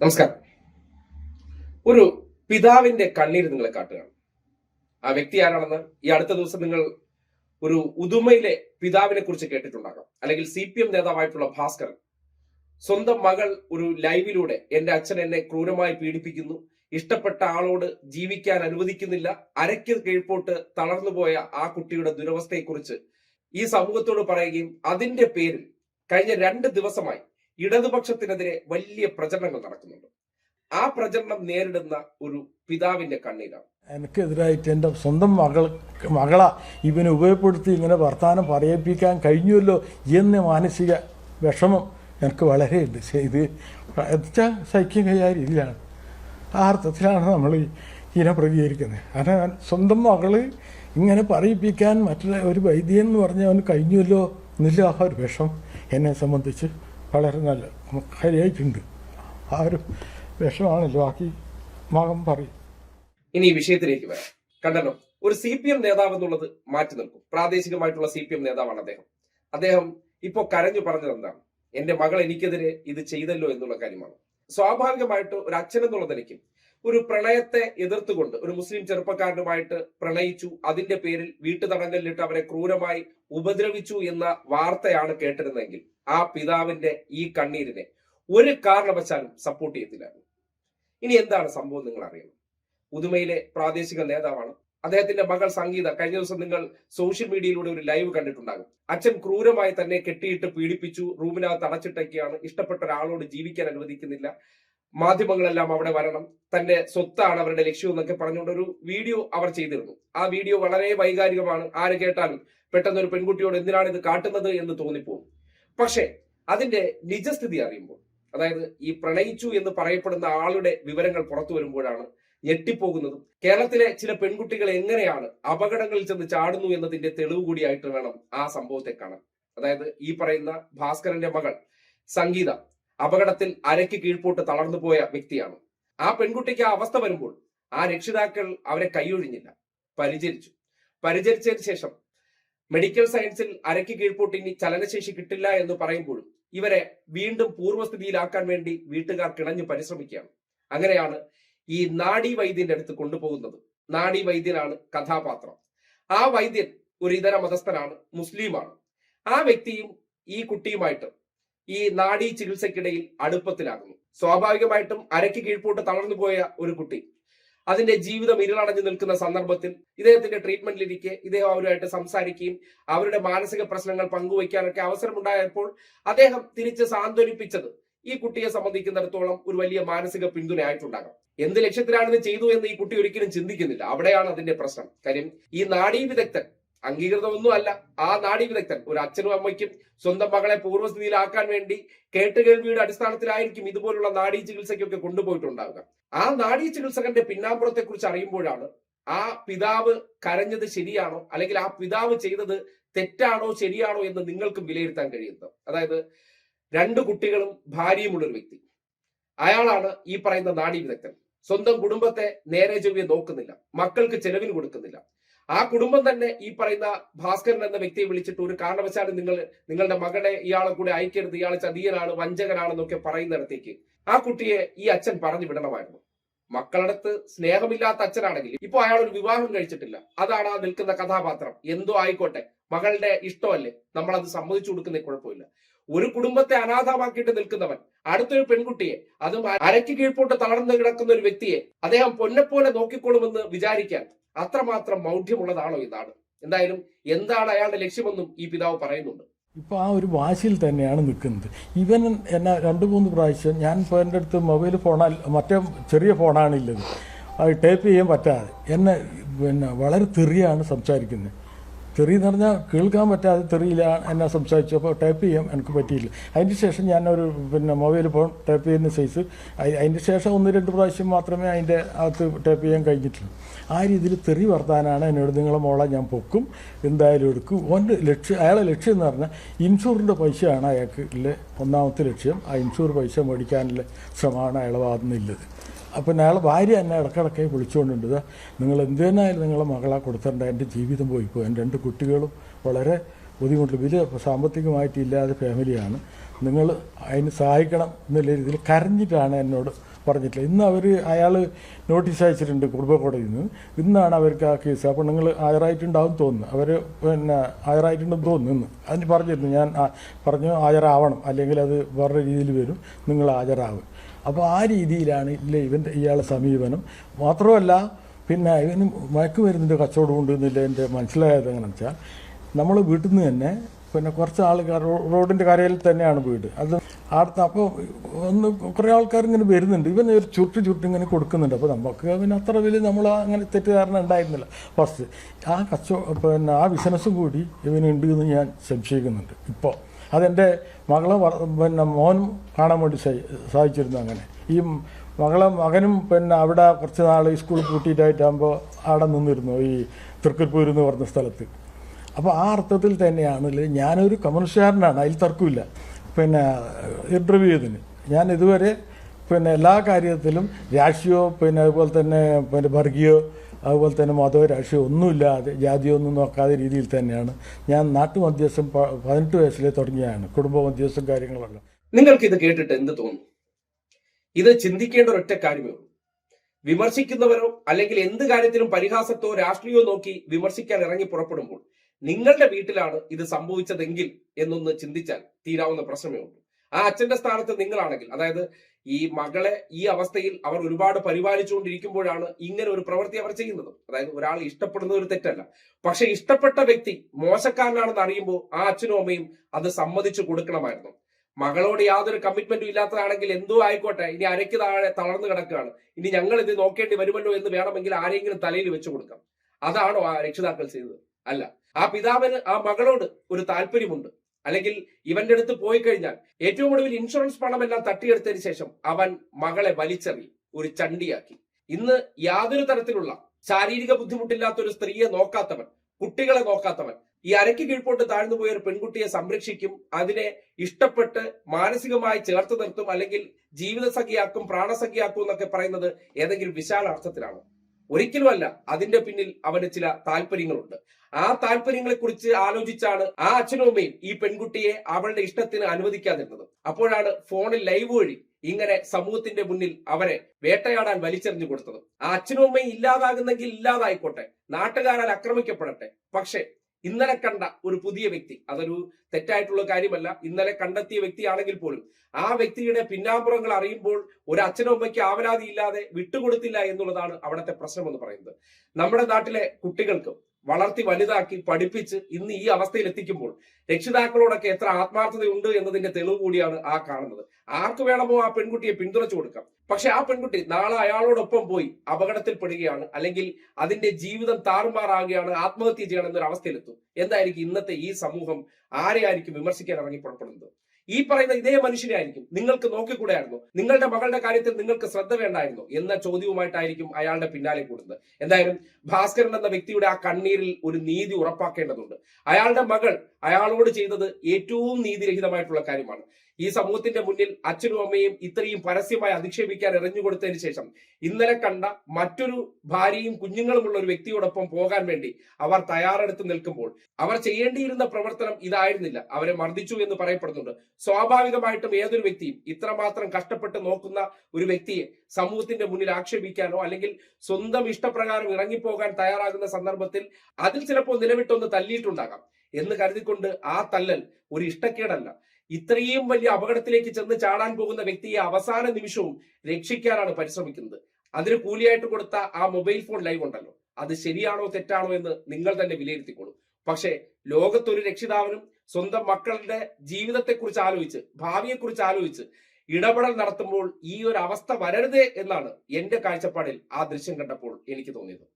നമസ്കാരം. ഒരു പിതാവിന്റെ കണ്ണീര് നിങ്ങളെ കാട്ടുകയാണ്. ആ വ്യക്തി ആരാണെന്ന് ഈ അടുത്ത ദിവസം നിങ്ങൾ ഒരു ഉദുമയിലെ പിതാവിനെ കുറിച്ച് കേട്ടിട്ടുണ്ടാകാം. അല്ലെങ്കിൽ സി പി എം നേതാവായിട്ടുള്ള ഭാസ്കരൻ സ്വന്തം മകൾ ഒരു ലൈവിലൂടെ എന്റെ അച്ഛൻ എന്നെ ക്രൂരമായി പീഡിപ്പിക്കുന്നു. ഇഷ്ടപ്പെട്ട ആളോട് ജീവിക്കാൻ അനുവദിക്കുന്നില്ല. അരയ്ക്ക് കീഴ്പോട്ട് തളർന്നുപോയ ആ കുട്ടിയുടെ ദുരവസ്ഥയെക്കുറിച്ച് ഈ സമൂഹത്തോട് പറയുകയും അതിന്റെ പേരിൽ കഴിഞ്ഞ രണ്ട് ദിവസമായി ഇടതുപക്ഷത്തിനെതിരെ വലിയ പ്രചരണങ്ങൾ നടക്കുന്നുണ്ട്. ആ പ്രചരണം നേരിടുന്ന ഒരു പിതാവിന്റെ കണ്ണീരാണ് എനിക്കെതിരായിട്ട് എന്റെ സ്വന്തം മകൾ മകള ഇവനെ ഉപയോഗപ്പെടുത്തി ഇങ്ങനെ വർത്തമാനം പറയിപ്പിക്കാൻ കഴിഞ്ഞുവല്ലോ എന്ന മാനസിക വിഷമം എനിക്ക് വളരെയുണ്ട്. ഇത് എന്നുവെച്ചാൽ സൈക്യം കഴിയാത്ത രീതിയിലാണ് ആ അർത്ഥത്തിലാണ് നമ്മൾ ഇതിനെ പ്രതികരിക്കുന്നത്. കാരണം സ്വന്തം മകൾ ഇങ്ങനെ പറയിപ്പിക്കാൻ മറ്റുള്ള ഒരു വൈദ്യൻ എന്ന് പറഞ്ഞാൽ അവന് കഴിഞ്ഞുവല്ലോ എന്നില്ല ആ ഒരു വിഷം എന്നെ സംബന്ധിച്ച് വളരെ നല്ല ഹരിയായിട്ടുണ്ട്. ആരും വിഷമാണല്ലോ ബാക്കി മകം പറയും. ഇനി ഈ വിഷയത്തിലേക്ക് വരാം. കണ്ടല്ലോ ഒരു സി പി എം നേതാവ് എന്നുള്ളത് മാറ്റി നിൽക്കും. പ്രാദേശികമായിട്ടുള്ള സി പി എം നേതാവാണ് അദ്ദേഹം. അദ്ദേഹം ഇപ്പോ കരഞ്ഞു പറഞ്ഞത് എന്താണ്? എന്റെ മകൾ എനിക്കെതിരെ ഇത് ചെയ്തല്ലോ എന്നുള്ള കാര്യമാണ്. സ്വാഭാവികമായിട്ട് ഒരു അച്ഛൻ എന്നുള്ള നിലയ്ക്ക് ഒരു പ്രളയത്തെ എതിർത്തുകൊണ്ട് ഒരു മുസ്ലിം ചെറുപ്പക്കാരനുമായിട്ട് പ്രണയിച്ചു അതിന്റെ പേരിൽ വീട്ടു തടങ്കലിട്ട് അവരെ ക്രൂരമായി ഉപദ്രവിച്ചു എന്ന വാർത്തയാണ് കേട്ടിരുന്നെങ്കിൽ ആ പിതാവിന്റെ ഈ കണ്ണീരിനെ ഒരു കാരണവശാലും സപ്പോർട്ട് ചെയ്യത്തില്ലായിരുന്നു ഇനി എന്താണ് സംഭവം നിങ്ങൾ അറിയണം പുതുമയിലെ പ്രാദേശിക നേതാവാണ്. അദ്ദേഹത്തിന്റെ മകൾ സംഗീത കഴിഞ്ഞ ദിവസം നിങ്ങൾ സോഷ്യൽ മീഡിയയിലൂടെ ഒരു ലൈവ് കണ്ടിട്ടുണ്ടാകും. അച്ഛൻ ക്രൂരമായി തന്നെ കെട്ടിയിട്ട് പീഡിപ്പിച്ചു റൂമിനകത്ത് അടച്ചിട്ടൊക്കെയാണ് ഇഷ്ടപ്പെട്ട ഒരാളോട് ജീവിക്കാൻ അനുവദിക്കുന്നില്ല. മാധ്യമങ്ങളെല്ലാം അവിടെ വരണം. തന്റെ സ്വത്താണ് അവരുടെ ലക്ഷ്യം എന്നൊക്കെ പറഞ്ഞുകൊണ്ട് ഒരു വീഡിയോ അവർ ചെയ്തിരുന്നു. ആ വീഡിയോ വളരെ വൈകാരികമാണ്. ആര് കേട്ടാലും പെട്ടെന്ന് ഒരു പെൺകുട്ടിയോട് എന്തിനാണ് ഇത് കാട്ടുന്നത് എന്ന് തോന്നിപ്പോകും. പക്ഷേ അതിന്റെ നിജസ്ഥിതി അറിയുമ്പോൾ അതായത് ഈ പ്രണയിച്ചു എന്ന് പറയപ്പെടുന്ന ആളുടെ വിവരങ്ങൾ പുറത്തു വരുമ്പോഴാണ് ഞെട്ടിപ്പോകുന്നതും കേരളത്തിലെ ചില പെൺകുട്ടികൾ എങ്ങനെയാണ് അപകടങ്ങളിൽ ചെന്ന് ചാടുന്നു എന്നതിന്റെ തെളിവ് കൂടിയായിട്ട് വേണം ആ സംഭവത്തെ കാണാൻ. അതായത് ഈ പറയുന്ന ഭാസ്കരന്റെ മകൾ സംഗീത അപകടത്തിൽ അരയ്ക്ക് കീഴ്പോട്ട് തളർന്നു പോയ വ്യക്തിയാണ്. ആ പെൺകുട്ടിക്ക് ആ അവസ്ഥ വരുമ്പോൾ ആ രക്ഷിതാക്കൾ അവരെ കൈയൊഴിഞ്ഞില്ല. പരിചരിച്ചു. പരിചരിച്ചതിന് ശേഷം മെഡിക്കൽ സയൻസിൽ അരയ്ക്ക് കീഴ്പോട്ട് ഇനി ചലനശേഷി കിട്ടില്ല എന്ന് പറയുമ്പോഴും ഇവരെ വീണ്ടും പൂർവസ്ഥിതിയിലാക്കാൻ വേണ്ടി വീട്ടുകാർ കിണഞ്ഞു പരിശ്രമിക്കുകയാണ്. അങ്ങനെയാണ് ഈ നാഡി വൈദ്യന്റെ അടുത്ത് കൊണ്ടുപോകുന്നത്. നാഡി വൈദ്യനാണ് കഥാപാത്രം. ആ വൈദ്യൻ ഒരു ഇതര മതസ്ഥനാണ് മുസ്ലിമാണ്. ആ വ്യക്തിയും ഈ കുട്ടിയുമായിട്ട് ഈ നാഡീ ചികിത്സക്കിടയിൽ അടുപ്പത്തിലാകുന്നു. സ്വാഭാവികമായിട്ടും അരയ്ക്ക് കീഴ്പോട്ട് തളർന്നു പോയ ഒരു കുട്ടി അതിന്റെ ജീവിതം ഇരുളടഞ്ഞു നിൽക്കുന്ന സന്ദർഭത്തിൽ ഇദ്ദേഹത്തിന്റെ ട്രീറ്റ്മെന്റിലിരിക്കെ ഇദ്ദേഹം അവരുമായിട്ട് സംസാരിക്കുകയും അവരുടെ മാനസിക പ്രശ്നങ്ങൾ പങ്കുവയ്ക്കാനൊക്കെ അവസരമുണ്ടായപ്പോൾ അദ്ദേഹം തിരിച്ച് സാന്ത്വനിപ്പിച്ചത് ഈ കുട്ടിയെ സംബന്ധിക്കുന്നിടത്തോളം ഒരു വലിയ മാനസിക പിന്തുണയായിട്ടുണ്ടാകാം. എന്ത് ലക്ഷ്യത്തിലാണ് ഇത് ചെയ്തു എന്ന് ഈ കുട്ടി ഒരിക്കലും ചിന്തിക്കുന്നില്ല. അവിടെയാണ് അതിന്റെ പ്രശ്നം. കാര്യം ഈ നാഡീ വിദഗ്ധൻ അംഗീകൃതമൊന്നും അല്ല ആ നാടി വിദഗ്ധൻ ഒരു അച്ഛനും അമ്മയ്ക്കും സ്വന്തം മകളെ പൂർവസ്ഥിതിയിലാക്കാൻ വേണ്ടി കേട്ടുകേൾവിയുടെ അടിസ്ഥാനത്തിലായിരിക്കും ഇതുപോലുള്ള നാഡീ ചികിത്സയ്ക്കൊക്കെ കൊണ്ടുപോയിട്ടുണ്ടാവുക. ആ നാഡീ ചികിത്സകന്റെ പിന്നാമ്പുറത്തെ കുറിച്ച് അറിയുമ്പോഴാണ് ആ പിതാവ് കരഞ്ഞത് ശരിയാണോ അല്ലെങ്കിൽ ആ പിതാവ് ചെയ്തത് തെറ്റാണോ ശരിയാണോ എന്ന് നിങ്ങൾക്കും വിലയിരുത്താൻ കഴിയുന്നത്. അതായത് രണ്ട് കുട്ടികളും ഭാര്യയുമുള്ള ഒരു വ്യക്തി. അയാളാണ് ഈ പറയുന്ന നാഡീ വിദഗ്ധൻ. സ്വന്തം കുടുംബത്തെ നേരെ ചൊവ്വെ നോക്കുന്നില്ല. മക്കൾക്ക് ചെലവിന് കൊടുക്കുന്നില്ല. ആ കുടുംബം തന്നെ ഈ പറയുന്ന ഭാസ്കരൻ എന്ന വ്യക്തിയെ വിളിച്ചിട്ട് ഒരു കാരണവശാലും നിങ്ങൾ നിങ്ങളുടെ മകളെ ഇയാളെ കൂടെ അയക്കരുത്. ഇയാൾ ചതിയനാണ് വഞ്ചകനാണെന്നൊക്കെ പറയുന്നിടത്തേക്ക് ആ കുട്ടിയെ ഈ അച്ഛൻ പറഞ്ഞു വിടണമായിരുന്നു. മക്കളടുത്ത് സ്നേഹമില്ലാത്ത അച്ഛനാണെങ്കിൽ ഇപ്പൊ അയാൾ ഒരു വിവാഹം കഴിച്ചിട്ടില്ല. അതാണ് ആ നിൽക്കുന്ന കഥാപാത്രം. എന്തോ ആയിക്കോട്ടെ. മകളുടെ ഇഷ്ടമല്ലേ? നമ്മൾ അത് സമ്മതിച്ചു കൊടുക്കുന്ന കുഴപ്പമില്ല. ഒരു കുടുംബത്തെ അനാഥമാക്കിയിട്ട് നിൽക്കുന്നവൻ അടുത്തൊരു പെൺകുട്ടിയെ അതും അരയ്ക്ക് കീഴ്പോട്ട് തളർന്നു കിടക്കുന്ന ഒരു വ്യക്തിയെ അദ്ദേഹം പൊന്നെപ്പോലെ നോക്കിക്കൊള്ളുമെന്ന് വിചാരിക്കാൻ അത്രമാത്രം മൗഢ്യമുള്ളതാണോ ഈ നാട്? എന്തായാലും എന്താണ് അയാളുടെ ലക്ഷ്യമെന്നും ഈ പിതാവ് പറയുന്നുണ്ട്. ഇപ്പോൾ ആ ഒരു വാശിയിൽ തന്നെയാണ് നിൽക്കുന്നത്. ഇവൻ എന്നെ രണ്ട് മൂന്ന് പ്രാവശ്യം ഞാൻ ഇപ്പോൾ എന്റെ അടുത്ത് മൊബൈൽ ഫോണാൽ മറ്റേ ചെറിയ ഫോണാണില്ലത് അത് ടൈപ്പ് ചെയ്യാൻ പറ്റാതെ. എന്നെ പിന്നെ വളരെ തെറിയാണ് സംസാരിക്കുന്നത്. തെറി എന്ന് പറഞ്ഞാൽ കേൾക്കാൻ പറ്റാതെ തെറിയില്ല എന്നെ സംസാരിച്ചു അപ്പോൾ ടൈപ്പ് ചെയ്യാൻ എനിക്ക് പറ്റിയില്ല. അതിന് ശേഷം ഞാനൊരു പിന്നെ മൊബൈൽ ഫോൺ ടൈപ്പ് ചെയ്യുന്ന സൈസ് അതിന് ശേഷം ഒന്ന് രണ്ട് പ്രാവശ്യം മാത്രമേ അതിന്റെ അകത്ത് ടൈപ്പ് ചെയ്യാൻ കഴിഞ്ഞിട്ടുള്ളൂ. ആ രീതിയിൽ തെറി വർത്താനാണ് എന്നോട് നിങ്ങളെ മോളെ ഞാൻ പൊക്കും എന്തായാലും എടുക്കും. ഓന്റെ ലക്ഷ്യം അയാളെ ലക്ഷ്യം എന്ന് പറഞ്ഞാൽ ഇൻഷൂറിന്റെ പൈസയാണ് അയാൾക്ക് ഇല്ലേ ഒന്നാമത്തെ ലക്ഷ്യം. ആ ഇൻഷൂർ പൈസ മേടിക്കാനുള്ള ശ്രമമാണ് അയാളെ ഭാഗത്തുനിന്നുള്ളത് അപ്പം അയാൾ ഭാര്യ എന്നെ ഇടക്കിടക്ക് വിളിച്ചുകൊണ്ടുണ്ട് നിങ്ങൾ എന്ത് തന്നെയായാലും നിങ്ങളെ മകളെ കൊടുത്തിട്ടുണ്ട് എന്റെ ജീവിതം പോയി പോയി എന്റെ രണ്ട് കുട്ടികളും വളരെ ബുദ്ധിമുട്ടില്ല വലിയ സാമ്പത്തികമായിട്ട് ഇല്ലാതെ ഫാമിലിയാണ്. നിങ്ങൾ അതിന് സഹായിക്കണം എന്നുള്ള രീതിയിൽ കരഞ്ഞിട്ടാണ് എന്നോട് പറഞ്ഞിട്ടില്ല ഇന്ന് അവർ അയാൾ നോട്ടീസ് അയച്ചിട്ടുണ്ട് കുടുംബ കോടതിയിൽ നിന്ന്. ഇന്നാണ് അവർക്ക് ആ കേസ്. അപ്പോൾ നിങ്ങൾ ഹാജരായിട്ടുണ്ടാവും തോന്നുന്നു. അവർ പിന്നെ ഹാജരായിട്ടുണ്ടെന്ന് തോന്നുന്നു അതിന് പറഞ്ഞിരുന്നു. ഞാൻ പറഞ്ഞു ഹാജരാവണം അല്ലെങ്കിൽ അത് വേറെ രീതിയിൽ വരും. നിങ്ങൾ ഹാജരാവും അപ്പോൾ ആ രീതിയിലാണ് ഇല്ല ഇവന്റെ ഇയാളെ സമീപനം. മാത്രമല്ല പിന്നെ ഇവന് മയക്കുമരുന്നിന്റെ കച്ചവടം ഉണ്ട് എന്നില്ല എന്റെ മനസ്സിലായത് എങ്ങനെ വെച്ചാൽ നമ്മൾ വീട്ടിൽ നിന്ന് തന്നെ പിന്നെ കുറച്ച് ആൾക്കാർ റോഡിന്റെ കരയിൽ തന്നെയാണ് വീട്. അത് അടുത്ത് അപ്പോൾ ഒന്ന് കുറേ ആൾക്കാർ ഇങ്ങനെ വരുന്നുണ്ട്. ഇവൻ ഒരു ചുട്ട് ചുട്ട് ഇങ്ങനെ കൊടുക്കുന്നുണ്ട്. അപ്പോൾ നമുക്ക് പിന്നെ അത്ര വലിയ നമ്മൾ അങ്ങനെ തെറ്റിദ്ധാരണ ഉണ്ടായിരുന്നില്ല. ഫസ്റ്റ് ആ കച്ചവടം പിന്നെ ആ ബിസിനസ്സും കൂടി ഇവനുണ്ട് എന്ന് ഞാൻ സംശയിക്കുന്നുണ്ട്. ഇപ്പോൾ അതെന്റെ മകളെ പിന്നെ മോനും കാണാൻ വേണ്ടി സാധിച്ചിരുന്നു അങ്ങനെ. ഈ മകളും മകനും പിന്നെ അവിടെ കുറച്ച് നാൾ ഈ സ്കൂൾ കൂട്ടിയിട്ടായിട്ടാകുമ്പോൾ അവിടെ നിന്നിരുന്നു ഈ തൃക്കരിപ്പൂർ എന്ന് പറഞ്ഞ സ്ഥലത്ത്. അപ്പോൾ ആ അർത്ഥത്തിൽ തന്നെയാണ് ഞാനൊരു കമ്മ്യൂണിസ്റ്റുകാരനാണ് അതിൽ തർക്കമില്ല. പിന്നെ ഇന്റർവ്യൂ ചെയ്തതിന്. ഞാൻ ഇതുവരെ പിന്നെ എല്ലാ കാര്യത്തിലും രാഷ്ട്രീയമോ പിന്നെ അതുപോലെ തന്നെ പിന്നെ വർഗീയോ അതുപോലെ തന്നെ മതമോ രാഷ്ട്രീയം ഒന്നുമില്ലാതെ ജാതിയൊന്നും നോക്കാതെ രീതിയിൽ തന്നെയാണ്. ഞാൻ നാട്ടു മധ്യസ്ഥം പതിനെട്ട് വയസ്സിലേ തുടങ്ങിയാണ്. കുടുംബ മധ്യസ്ഥം കാര്യങ്ങളെല്ലാം നിങ്ങൾക്ക് ഇത് കേട്ടിട്ട് എന്ത് തോന്നുന്നു ഇത് ചിന്തിക്കേണ്ട ഒരൊറ്റ കാര്യമേ ഉള്ളൂ. വിമർശിക്കുന്നവരോ അല്ലെങ്കിൽ എന്ത് കാര്യത്തിലും പരിഹാസത്തോ രാഷ്ട്രീയമോ നോക്കി വിമർശിക്കാൻ ഇറങ്ങി പുറപ്പെടുമ്പോൾ നിങ്ങളുടെ വീട്ടിലാണ് ഇത് സംഭവിച്ചതെങ്കിൽ എന്നൊന്ന് ചിന്തിച്ചാൽ തീരാവുന്ന പ്രശ്നമേ ഉള്ളൂ. ആ അച്ഛന്റെ സ്ഥാനത്ത് നിങ്ങളാണെങ്കിൽ അതായത് ഈ മകളെ ഈ അവസ്ഥയിൽ അവർ ഒരുപാട് പരിപാലിച്ചുകൊണ്ടിരിക്കുമ്പോഴാണ് ഇങ്ങനെ ഒരു പ്രവൃത്തി അവർ ചെയ്യുന്നത്. അതായത് ഒരാൾ ഇഷ്ടപ്പെടുന്ന ഒരു തെറ്റല്ല. പക്ഷെ ഇഷ്ടപ്പെട്ട വ്യക്തി മോശക്കാരനാണെന്ന് അറിയുമ്പോൾ ആ അച്ഛനും അമ്മയും അത് സമ്മതിച്ചു കൊടുക്കണമായിരുന്നു. മകളോട് യാതൊരു കമ്മിറ്റ്മെന്റും ഇല്ലാത്തതാണെങ്കിൽ എന്തോ ആയിക്കോട്ടെ ഇനി അരയ്ക്ക് താഴെ തളർന്നു കിടക്കുകയാണ്. ഇനി ഞങ്ങൾ ഇത് നോക്കേണ്ടി വരുമല്ലോ എന്ന് വേണമെങ്കിൽ ആരെങ്കിലും തലയിൽ വെച്ചു കൊടുക്കാം. അതാണോ ആ രക്ഷിതാക്കൾ ചെയ്തത്? അല്ല. ആ പിതാവിന് ആ മകളോട് ഒരു താല്പര്യമുണ്ട്. അല്ലെങ്കിൽ ഇവന്റെ അടുത്ത് പോയി കഴിഞ്ഞാൽ ഏറ്റവും ഒടുവിൽ ഇൻഷുറൻസ് പണമെല്ലാം തട്ടിയെടുത്തതിന് ശേഷം അവൻ മകളെ വലിച്ചെറി ഒരു ചണ്ടിയാക്കി. ഇന്ന് യാതൊരു തരത്തിലുള്ള ശാരീരിക ബുദ്ധിമുട്ടില്ലാത്ത ഒരു സ്ത്രീയെ നോക്കാത്തവൻ കുട്ടികളെ നോക്കാത്തവൻ ഈ അരയ്ക്ക് കീഴ്പോട്ട് താഴ്ന്നു പോയ ഒരു പെൺകുട്ടിയെ സംരക്ഷിക്കും അതിനെ ഇഷ്ടപ്പെട്ട് മാനസികമായി ചേർത്ത് നിർത്തും അല്ലെങ്കിൽ ജീവിതസഖിയാക്കും പ്രാണസഖിയാക്കും എന്നൊക്കെ പറയുന്നത് ഏതെങ്കിലും വിശാല അർത്ഥത്തിലാണ് ഒരിക്കലുമല്ല. അതിന്റെ പിന്നിൽ അവന് ചില താല്പര്യങ്ങളുണ്ട്. ആ താല്പര്യങ്ങളെ കുറിച്ച് ആലോചിച്ചാണ് ആ അച്ഛനും അമ്മയും ഈ പെൺകുട്ടിയെ അവളുടെ ഇഷ്ടത്തിന് അനുവദിക്കാതിരുന്നത്. അപ്പോഴാണ് ഫോണിൽ ലൈവ് വഴി ഇങ്ങനെ സമൂഹത്തിന്റെ മുന്നിൽ അവരെ വേട്ടയാടാൻ വലിച്ചെറിഞ്ഞു കൊടുത്തത്. ആ അച്ഛനും അമ്മയും ഇല്ലാതാകുന്നെങ്കിൽ ഇല്ലാതായിക്കോട്ടെ. നാട്ടുകാരാൽ ആക്രമിക്കപ്പെടട്ടെ. പക്ഷേ ഇന്നലെ കണ്ട ഒരു പുതിയ വ്യക്തി അതൊരു തെറ്റായിട്ടുള്ള കാര്യമല്ല. ഇന്നലെ കണ്ടെത്തിയ വ്യക്തിയാണെങ്കിൽ പോലും ആ വ്യക്തിയുടെ പിന്നാമ്പുറങ്ങൾ അറിയുമ്പോൾ ഒരു അച്ഛനും അമ്മയ്ക്ക് ആവലാതി ഇല്ലാതെ വിട്ടുകൊടുത്തില്ല എന്നുള്ളതാണ് അവിടുത്തെ പ്രശ്നം എന്ന് പറയുന്നത്. നമ്മുടെ നാട്ടിലെ കുട്ടികൾക്ക് വളർത്തി വലുതാക്കി പഠിപ്പിച്ച് ഇന്ന് ഈ അവസ്ഥയിൽ എത്തിക്കുമ്പോൾ രക്ഷിതാക്കളോടൊക്കെ എത്ര ആത്മാർത്ഥതയുണ്ട് എന്നതിന്റെ തെളിവ് കൂടിയാണ് ആ കാണുന്നത്. ആർക്ക് വേണമോ ആ പെൺകുട്ടിയെ പിന്തുണച്ചു കൊടുക്കാം. പക്ഷെ ആ പെൺകുട്ടി നാളെ അയാളോടൊപ്പം പോയി അപകടത്തിൽപ്പെടുകയാണ്. അല്ലെങ്കിൽ അതിന്റെ ജീവിതം താറുമാറാകുകയാണ് ആത്മഹത്യ ചെയ്യണം എന്നൊരു അവസ്ഥയിലെത്തും എന്തായിരിക്കും ഇന്നത്തെ ഈ സമൂഹം? ആരെയായിരിക്കും വിമർശിക്കാൻ ഇറങ്ങി പുറപ്പെടുന്നത്? ഈ പറയുന്ന ഇതേ മനുഷ്യനായിരിക്കും നിങ്ങൾക്ക് നോക്കിക്കൂടെയായിരുന്നു. നിങ്ങളുടെ മകളുടെ കാര്യത്തിൽ നിങ്ങൾക്ക് ശ്രദ്ധ വേണ്ടായിരുന്നു എന്ന ചോദ്യവുമായിട്ടായിരിക്കും അയാളുടെ പിന്നാലെ കൂടുന്നത്. എന്തായാലും ഭാസ്കരൻ എന്ന വ്യക്തിയുടെ ആ കണ്ണീരിൽ ഒരു നീതി ഉറപ്പാക്കേണ്ടതുണ്ട്. അയാളുടെ മകൾ അയാളോട് ചെയ്തത് ഏറ്റവും നീതിരഹിതമായിട്ടുള്ള കാര്യമാണ്. ഈ സമൂഹത്തിന്റെ മുന്നിൽ അച്ഛനും അമ്മയും ഇത്രയും പരസ്യമായി അധിക്ഷേപിക്കാൻ എറിഞ്ഞു കൊടുത്തതിന് ശേഷം ഇന്നലെ കണ്ട മറ്റൊരു ഭാര്യയും കുഞ്ഞുങ്ങളുമുള്ള ഒരു വ്യക്തിയോടൊപ്പം പോകാൻ വേണ്ടി അവർ തയ്യാറെടുത്ത് നിൽക്കുമ്പോൾ അവർ ചെയ്യേണ്ടിയിരുന്ന പ്രവർത്തനം ഇതായിരുന്നില്ല. അവരെ മർദ്ദിച്ചു എന്ന് പറയപ്പെടുന്നുണ്ട്. സ്വാഭാവികമായിട്ടും ഏതൊരു വ്യക്തിയും ഇത്രമാത്രം കഷ്ടപ്പെട്ട് നോക്കുന്ന ഒരു വ്യക്തിയെ സമൂഹത്തിന്റെ മുന്നിൽ ആക്ഷേപിക്കാനോ അല്ലെങ്കിൽ സ്വന്തം ഇഷ്ടപ്രകാരം ഇറങ്ങിപ്പോകാൻ തയ്യാറാകുന്ന സന്ദർഭത്തിൽ അതിൽ ചിലപ്പോൾ നിലവിട്ടൊന്ന് തല്ലിയിട്ടുണ്ടാകാം എന്ന് കരുതിക്കൊണ്ട് ആ തല്ലൽ ഒരു ഇഷ്ടക്കേടല്ല. ഇത്രയും വലിയ അപകടത്തിലേക്ക് ചെന്ന് ചാടാൻ പോകുന്ന വ്യക്തിയെ അവസാന നിമിഷവും രക്ഷിക്കാനാണ് പരിശ്രമിക്കുന്നത്. അതിന് കൂലിയായിട്ട് കൊടുത്ത ആ മൊബൈൽ ഫോൺ ലൈവ് ഉണ്ടല്ലോ. അത് ശരിയാണോ തെറ്റാണോ എന്ന് നിങ്ങൾ തന്നെ വിലയിരുത്തിക്കോളൂ. പക്ഷേ ലോകത്തൊരു രക്ഷിതാവിനും സ്വന്തം മക്കളുടെ ജീവിതത്തെക്കുറിച്ച് ആലോചിച്ച് ഭാവിയെക്കുറിച്ച് ആലോചിച്ച് ഇടപെടൽ നടത്തുമ്പോൾ ഈ ഒരു അവസ്ഥ വരരുത് എന്നാണ് എന്റെ കാഴ്ചപ്പാടിൽ ആ ദൃശ്യം കണ്ടപ്പോൾ എനിക്ക് തോന്നിയത്.